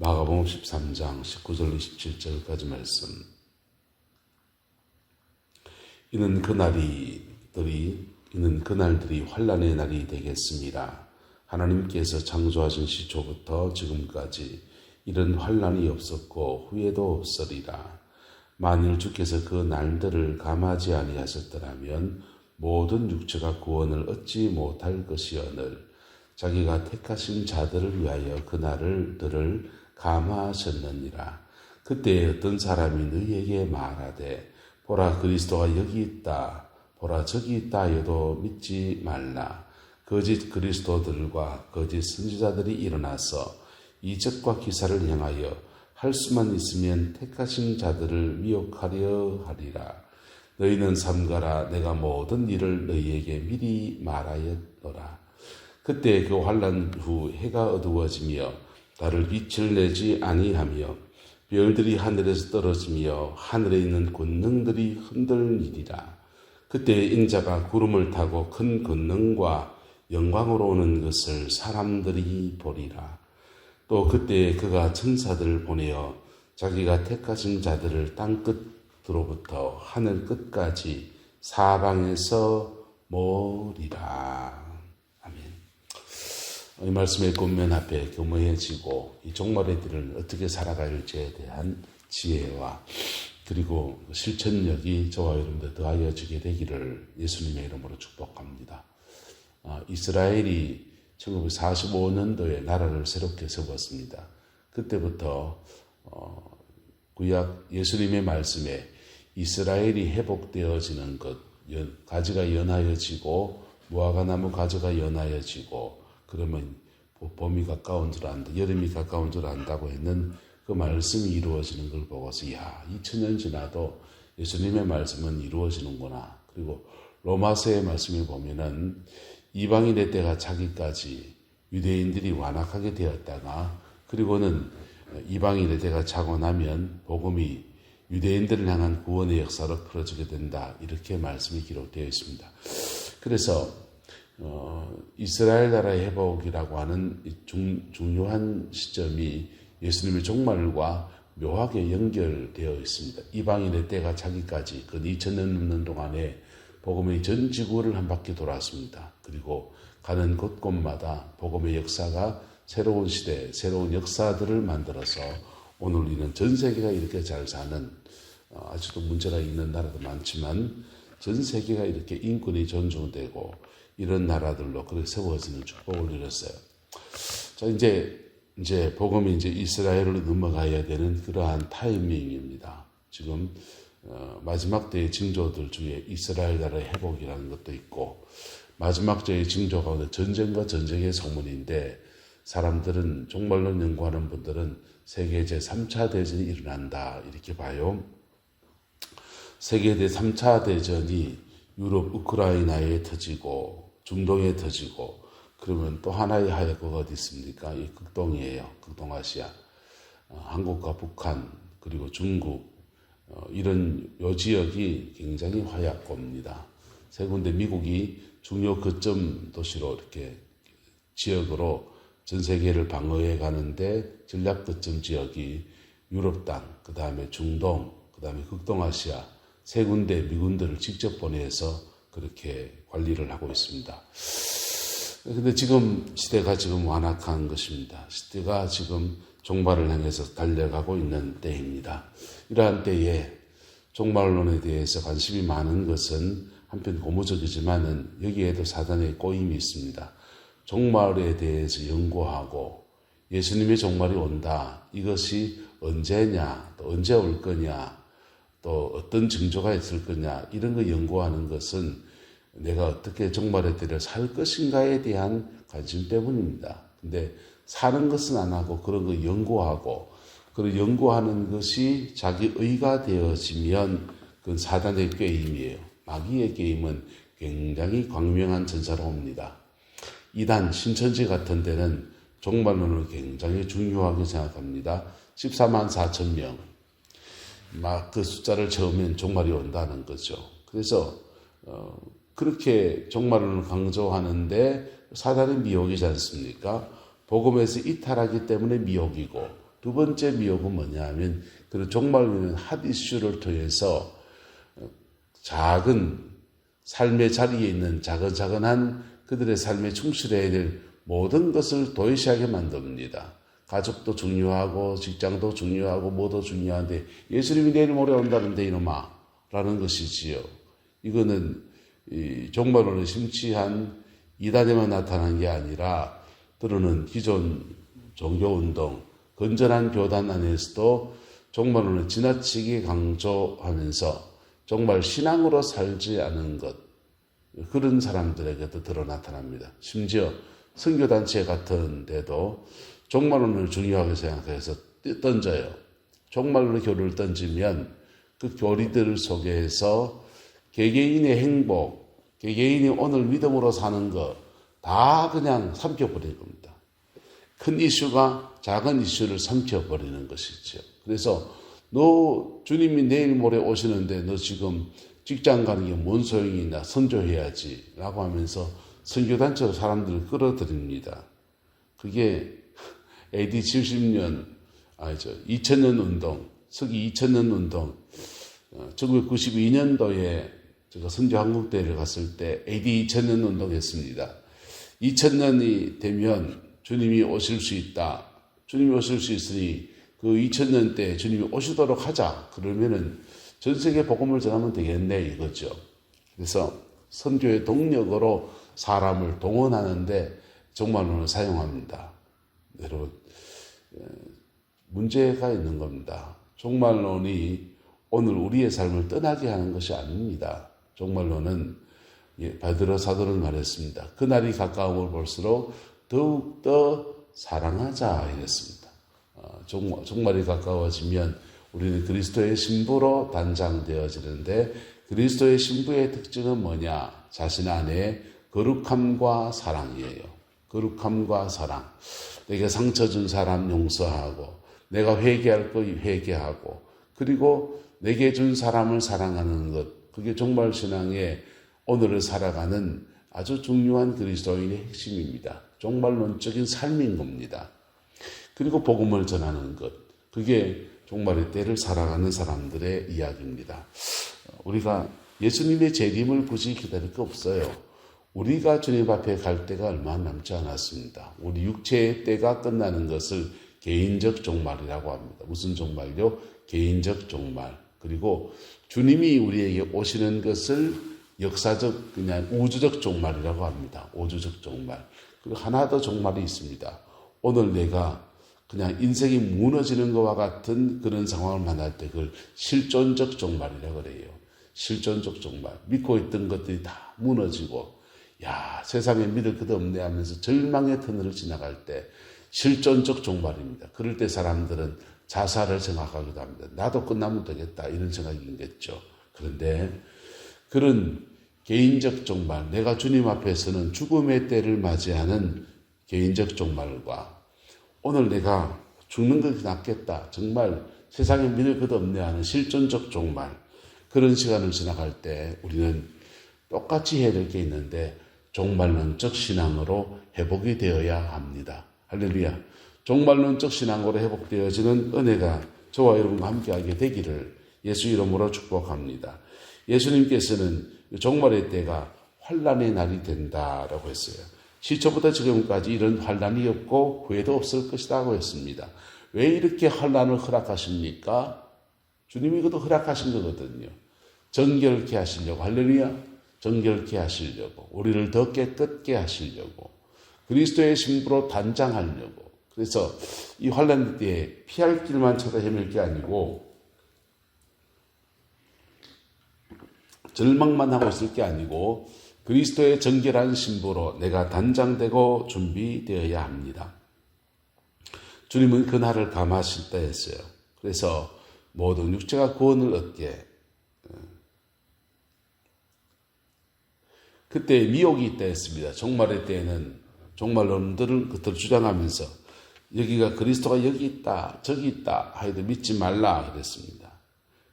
마가복음 13장 19절 27절까지 말씀. 이는 그날이들이 이는 그날들이 환란의 날이 되겠습니다. 하나님께서 창조하신 시초부터 지금까지 이런 환란이 없었고 후에도 없으리라. 만일 주께서 그 날들을 감하지 아니하셨더라면 모든 육체가 구원을 얻지 못할 것이오늘 자기가 택하신 자들을 위하여 그 날을 들을 감화하셨느니라. 그때 어떤 사람이 너희에게 말하되 보라 그리스도가 여기 있다. 보라 저기 있다 하여도 믿지 말라. 거짓 그리스도들과 거짓 선지자들이 일어나서 이적과 기사를 향하여 할 수만 있으면 택하신 자들을 미혹하려 하리라. 너희는 삼가라 내가 모든 일을 너희에게 미리 말하였노라. 그때 그 환란 후 해가 어두워지며 달을 빛을 내지 아니하며 별들이 하늘에서 떨어지며 하늘에 있는 권능들이 흔들리리라. 그때 인자가 구름을 타고 큰 권능과 영광으로 오는 것을 사람들이 보리라. 또 그때 그가 천사들을 보내어 자기가 택하신 자들을 땅 끝으로부터 하늘 끝까지 사방에서 모리라. 이 말씀의 권면 앞에 교모해지고 이 종말의 길을 어떻게 살아갈지에 대한 지혜와 그리고 실천력이 저와 여러분들 더하여지게 되기를 예수님의 이름으로 축복합니다. 아, 이스라엘이 1945년도에 나라를 새롭게 세웠습니다. 그때부터 어, 구약 예수님의 말씀에 이스라엘이 회복되어지는 것, 가지가 연하여지고 무화과나무 가지가 연하여지고 그러면 봄이 가까운 줄 안다, 여름이 가까운 줄 안다고 했는 그 말씀이 이루어지는 걸 보고서 야, 2000년 지나도 예수님의 말씀은 이루어지는구나. 그리고 로마서의 말씀을 보면은 이방인의 때가 차기까지 유대인들이 완악하게 되었다가 그리고는 이방인의 때가 차고 나면 복음이 유대인들을 향한 구원의 역사로 풀어지게 된다. 이렇게 말씀이 기록되어 있습니다. 그래서 어, 이스라엘 나라의 회복이라고 하는 중, 중요한 시점이 예수님의 종말과 묘하게 연결되어 있습니다. 이방인의 때가 차기까지 그 2000년 넘는 동안에 복음의 전 지구를 한 바퀴 돌았습니다. 그리고 가는 곳곳마다 복음의 역사가 새로운 시대, 새로운 역사들을 만들어서 오늘 우리는 전 세계가 이렇게 잘 사는 어, 아직도 문제가 있는 나라도 많지만 전 세계가 이렇게 인권이 존중되고 이런 나라들로 그렇게 세워지는 축복을 누렸어요. 자 이제 이제 복음이 이제 이스라엘로 넘어가야 되는 그러한 타이밍입니다. 지금 어, 마지막 때의 징조들 중에 이스라엘 나라의 회복이라는 것도 있고 마지막 때의 징조 가운데 전쟁과 전쟁의 소문인데 사람들은 종말로 연구하는 분들은 세계 제3차 대전이 일어난다 이렇게 봐요. 세계 제3차 대전이 유럽 우크라이나에 터지고 중동에 터지고 그러면 또 하나의 하역거가 어디 있습니까? 이 극동이에요. 극동아시아. 어, 한국과 북한 그리고 중국 어, 이런 요 지역이 굉장히 화약고입니다. 세 군데 미국이 중요 거점 도시로 이렇게 지역으로 전 세계를 방어해 가는데 전략 거점 지역이 유럽 땅, 그 다음에 중동, 그 다음에 극동아시아 세 군데 미군들을 직접 보내서 그렇게 관리를 하고 있습니다. 근데 지금 시대가 지금 완악한 것입니다. 시대가 지금 종말을 향해서 달려가고 있는 때입니다. 이러한 때에 종말론에 대해서 관심이 많은 것은 한편 고무적이지만은 여기에도 사단의 꼬임이 있습니다. 종말에 대해서 연구하고 예수님의 종말이 온다. 이것이 언제냐, 또 언제 올 거냐, 또 어떤 징조가 있을 거냐, 이런 거 연구하는 것은 내가 어떻게 종말의 때를 살 것인가에 대한 관심 때문입니다. 근데 사는 것은 안 하고 그런 거 연구하고 그런 연구하는 것이 자기 의가 되어지면 그건 사단의 게임이에요. 마귀의 게임은 굉장히 광명한 전사로 옵니다. 이단 신천지 같은 데는 종말론을 굉장히 중요하게 생각합니다. 14만 4천 명. 막 그 숫자를 채우면 종말이 온다는 거죠. 그래서 어, 그렇게 종말론을 강조하는데 사단의 미혹이지 않습니까? 복음에서 이탈하기 때문에 미혹이고 두 번째 미혹은 뭐냐 하면 그런 종말론은 핫 이슈를 통해서 작은 삶의 자리에 있는 작은 작은한 그들의 삶에 충실해야 될 모든 것을 도외시하게 만듭니다. 가족도 중요하고 직장도 중요하고 뭐도 중요한데 예수님이 내일 모레 온다는데 이놈아 라는 것이지요. 이거는 이 종말론의 심취한 이단에만 나타난 게 아니라 들어는 기존 종교운동, 건전한 교단 안에서도 종말론을 지나치게 강조하면서 정말 신앙으로 살지 않은 것, 그런 사람들에게도 드러 나타납니다. 심지어 선교단체 같은 데도 종말론을 중요하게 생각해서 던져요. 종말론의 교리를 던지면 그 교리들 속에서 개개인의 행복, 개개인이 오늘 믿음으로 사는 것다 그냥 삼켜버리는 겁니다. 큰 이슈가 작은 이슈를 삼켜버리는 것이죠. 그래서 너 주님이 내일 모레 오시는데 너 지금 직장 가는 게 뭔 소용이 있나 선조해야지 라고 하면서 선교단체로 사람들을 끌어들입니다. 그게 AD 70년, 아니죠. 2000년 운동, 서기 2000년 운동, 1992년도에 제가 선교 한국대회를 갔을 때 AD 2000년 운동했습니다. 2000년이 되면 주님이 오실 수 있다. 주님이 오실 수 있으니 그 2000년 때 주님이 오시도록 하자. 그러면은 전 세계 복음을 전하면 되겠네 이거죠. 그래서 선교의 동력으로 사람을 동원하는데 정말론을 사용합니다. 여러분 문제가 있는 겁니다. 종말론이 오늘 우리의 삶을 떠나게 하는 것이 아닙니다. 종말론은 예, 바드로 사도는 말했습니다. 그날이 가까움을 볼수록 더욱더 사랑하자 이랬습니다. 어, 종말, 종말이 가까워지면 우리는 그리스도의 신부로 단장되어지는데 그리스도의 신부의 특징은 뭐냐? 자신 안에 거룩함과 사랑이에요. 거룩함과 사랑. 내게 상처 준 사람 용서하고 내가 회개할 거 회개하고 그리고 내게 준 사람을 사랑하는 것. 그게 종말 신앙의 오늘을 살아가는 아주 중요한 그리스도인의 핵심입니다. 종말론적인 삶인 겁니다. 그리고 복음을 전하는 것. 그게 종말의 때를 살아가는 사람들의 이야기입니다. 우리가 예수님의 재림을 굳이 기다릴 거 없어요. 우리가 주님 앞에 갈 때가 얼마 남지 않았습니다. 우리 육체의 때가 끝나는 것을 개인적 종말이라고 합니다. 무슨 종말요? 개인적 종말. 그리고 주님이 우리에게 오시는 것을 역사적 그냥 우주적 종말이라고 합니다. 우주적 종말. 그리고 하나 더 종말이 있습니다. 오늘 내가 그냥 인생이 무너지는 것과 같은 그런 상황을 만날 때 그걸 실존적 종말이라고 그래요. 실존적 종말. 믿고 있던 것들이 다 무너지고 야 세상에 믿을 것 없네 하면서 절망의 터널을 지나갈 때 실존적 종말입니다. 그럴 때 사람들은 자살을 생각하기도 합니다. 나도 끝나면 되겠다 이런 생각이겠죠. 그런데 그런 개인적 종말, 내가 주님 앞에서는 죽음의 때를 맞이하는 개인적 종말과 오늘 내가 죽는 것이 낫겠다. 정말 세상에 믿을 것 없네 하는 실존적 종말. 그런 시간을 지나갈 때 우리는 똑같이 해야 될 게 있는데 종말론적 신앙으로 회복이 되어야 합니다. 할렐루야. 종말론적 신앙으로 회복되어지는 은혜가 저와 여러분과 함께하게 되기를 예수 이름으로 축복합니다. 예수님께서는 종말의 때가 환란의 날이 된다라고 했어요. 시초부터 지금까지 이런 환란이 없고 후회도 없을 것이라고 했습니다. 왜 이렇게 환란을 허락하십니까? 주님이 그것도 허락하신 거거든요. 정결케 하시려고 할렐루야. 정결케 하시려고 우리를 더 깨끗게 하시려고 그리스도의 신부로 단장하려고 그래서 이 환란 때에 피할 길만 찾아 헤맬 게 아니고 절망만 하고 있을 게 아니고 그리스도의 정결한 신부로 내가 단장되고 준비되어야 합니다. 주님은 그날을 감하실 때 했어요. 그래서 모든 육체가 구원을 얻게 그때 미혹이 있다 했습니다. 종말의 때에는 종말론들을 그들 주장하면서 여기가 그리스도가 여기 있다, 저기 있다 하여도 믿지 말라 그랬습니다.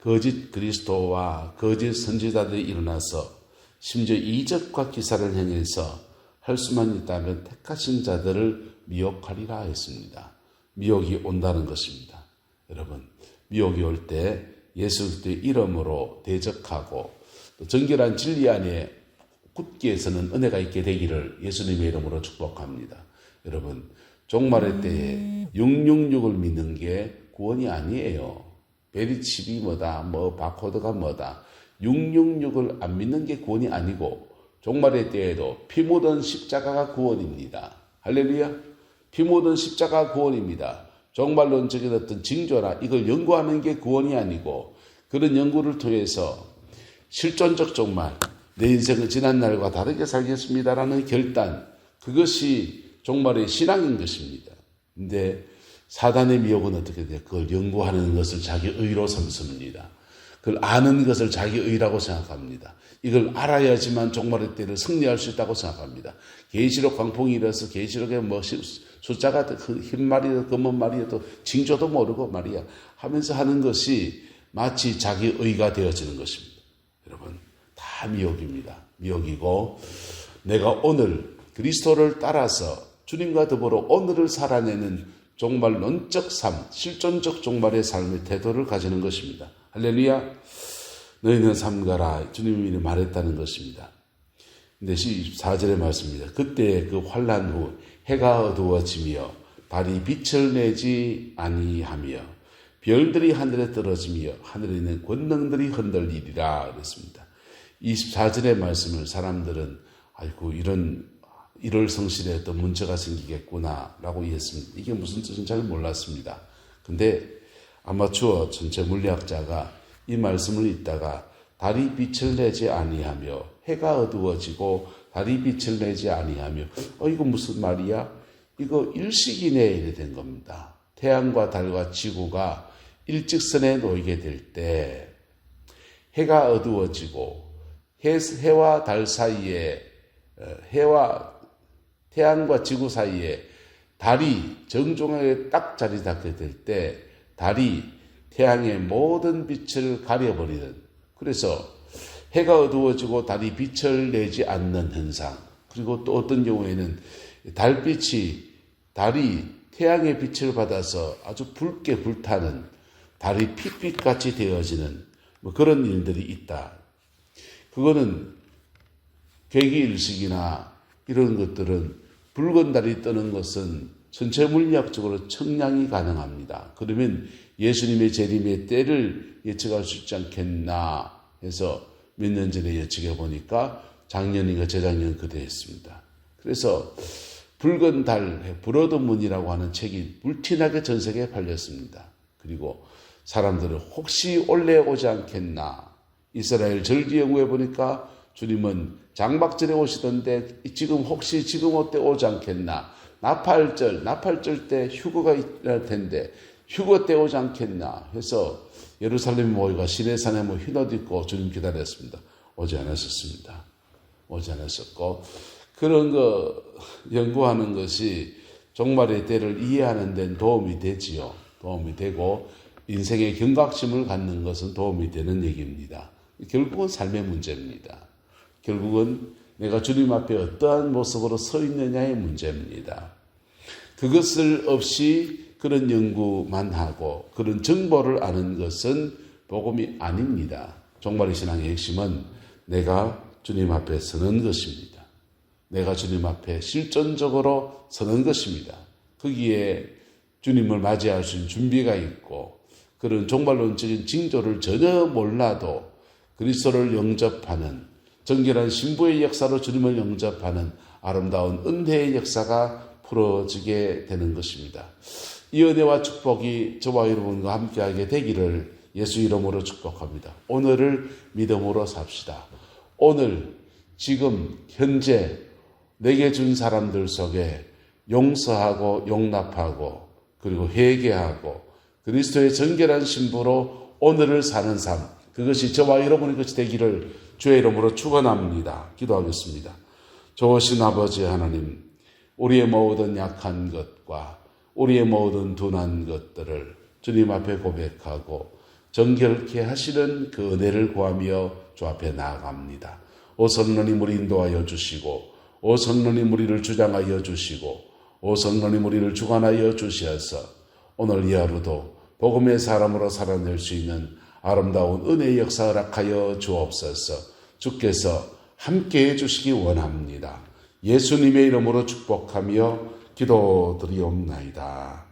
거짓 그리스도와 거짓 선지자들이 일어나서 심지어 이적과 기사를 행해서 할 수만 있다면 택하신 자들을 미혹하리라 했습니다. 미혹이 온다는 것입니다. 여러분, 미혹이 올 때 예수 그리스도의 이름으로 대적하고 또 정결한 진리 안에 굳게 서는 은혜가 있게 되기를 예수님의 이름으로 축복합니다. 여러분, 종말의 때에 666을 믿는 게 구원이 아니에요. 베리칩이 뭐다, 뭐 바코드가 뭐다. 666을 안 믿는 게 구원이 아니고 종말의 때에도 피 묻은 십자가가 구원입니다. 할렐루야. 피 묻은 십자가 구원입니다. 종말론적인 어떤 징조나 이걸 연구하는 게 구원이 아니고 그런 연구를 통해서 실존적 종말, 내 인생은 지난 날과 다르게 살겠습니다라는 결단, 그것이 종말의 신앙인 것입니다. 근데 사단의 미혹은 어떻게 돼요? 그걸 연구하는 것을 자기 의로 삼습니다. 그걸 아는 것을 자기 의라고 생각합니다. 이걸 알아야지만 종말의 때를 승리할 수 있다고 생각합니다. 계시록 광풍이 일어서 계시록에 뭐 숫자가 흰 말이도 검은 말이도 징조도 모르고 말이야 하면서 하는 것이 마치 자기 의가 되어지는 것입니다. 미혹입니다. 미혹이고 내가 오늘 그리스도를 따라서 주님과 더불어 오늘을 살아내는 종말론적 삶, 실존적 종말의 삶의 태도를 가지는 것입니다. 할렐루야. 너희는 삼가라. 주님이 말했다는 것입니다. 근데 14절의 말씀입니다. 그때 그 환란 후 해가 어두워지며 달이 빛을 내지 아니하며 별들이 하늘에 떨어지며 하늘에 있는 권능들이 흔들리리라 그랬습니다. 24절의 말씀을 사람들은 아이고 이런 1월 성실에 어떤 문제가 생기겠구나라고 이해했습니다. 이게 무슨 뜻인지 잘 몰랐습니다. 근데 아마추어 전체 물리학자가 이 말씀을 읽다가 달이 빛을 내지 아니하며 해가 어두워지고 달이 빛을 내지 아니하며 어 이거 무슨 말이야? 이거 내에 이래 된 겁니다. 태양과 달과 지구가 일직선에 놓이게 될 때 해가 어두워지고 해, 해와 달 사이에 어, 해와 태양과 지구 사이에 달이 정중하게 딱 자리 잡게 될 때 달이 태양의 모든 빛을 가려버리는 그래서 해가 어두워지고 달이 빛을 내지 않는 현상 그리고 또 어떤 경우에는 달빛이 달이 태양의 빛을 받아서 아주 붉게 불타는 달이 핏빛같이 되어지는 뭐 그런 일들이 있다. 그거는 괴기일식이나 이런 것들은 붉은 달이 뜨는 것은 전체 물리학적으로 청량이 가능합니다. 그러면 예수님의 재림의 때를 예측할 수 있지 않겠나 해서 몇 년 전에 예측해 보니까 작년인가 재작년 그대였습니다. 그래서 붉은 달, 브로드 문이라고 하는 책이 물티나게 전 세계에 팔렸습니다. 그리고 사람들은 혹시 올래 오지 않겠나 이스라엘 절기 연구해 보니까 주님은 장박절에 오시던데 지금 혹시 지금 어때 오지 않겠나 나팔절 나팔절 때 휴거가 있을 텐데 휴거 때 오지 않겠나 해서 예루살렘 모이가 시내산에 뭐 흰옷 입고 주님 기다렸습니다. 오지 않았었습니다. 오지 않았었고 그런 거 연구하는 것이 종말의 때를 이해하는 데는 도움이 되지요. 도움이 되고 인생의 경각심을 갖는 것은 도움이 되는 얘기입니다. 결국은 삶의 문제입니다. 결국은 내가 주님 앞에 어떠한 모습으로 서 있느냐의 문제입니다. 그것을 없이 그런 연구만 하고 그런 정보를 아는 것은 복음이 아닙니다. 종말의 신앙의 핵심은 내가 주님 앞에 서는 것입니다. 내가 주님 앞에 실존적으로 서는 것입니다. 거기에 주님을 맞이할 수 있는 준비가 있고 그런 종말론적인 징조를 전혀 몰라도 그리스도를 영접하는 정결한 신부의 역사로 주님을 영접하는 아름다운 은혜의 역사가 풀어지게 되는 것입니다. 이 은혜와 축복이 저와 여러분과 함께하게 되기를 예수 이름으로 축복합니다. 오늘을 믿음으로 삽시다. 오늘 지금 현재 내게 준 사람들 속에 용서하고 용납하고 그리고 회개하고 그리스도의 정결한 신부로 오늘을 사는 삶 그것이 저와 여러분의 것이 되기를 주의 이름으로 축원합니다. 기도하겠습니다. 좋으신 아버지 하나님, 우리의 모든 약한 것과 우리의 모든 둔한 것들을 주님 앞에 고백하고 정결케 하시는 그 은혜를 구하며 주 앞에 나아갑니다. 오 성령님 우리 인도하여 주시고 오 성령님 우리를 주장하여 주시고 오 성령님 우리를 주관하여 주시어서 오늘 이 하루도 복음의 사람으로 살아낼 수 있는 아름다운 은혜의 역사 허락하여 주옵소서. 주께서 함께 해 주시기 원합니다. 예수님의 이름으로 축복하며 기도드리옵나이다.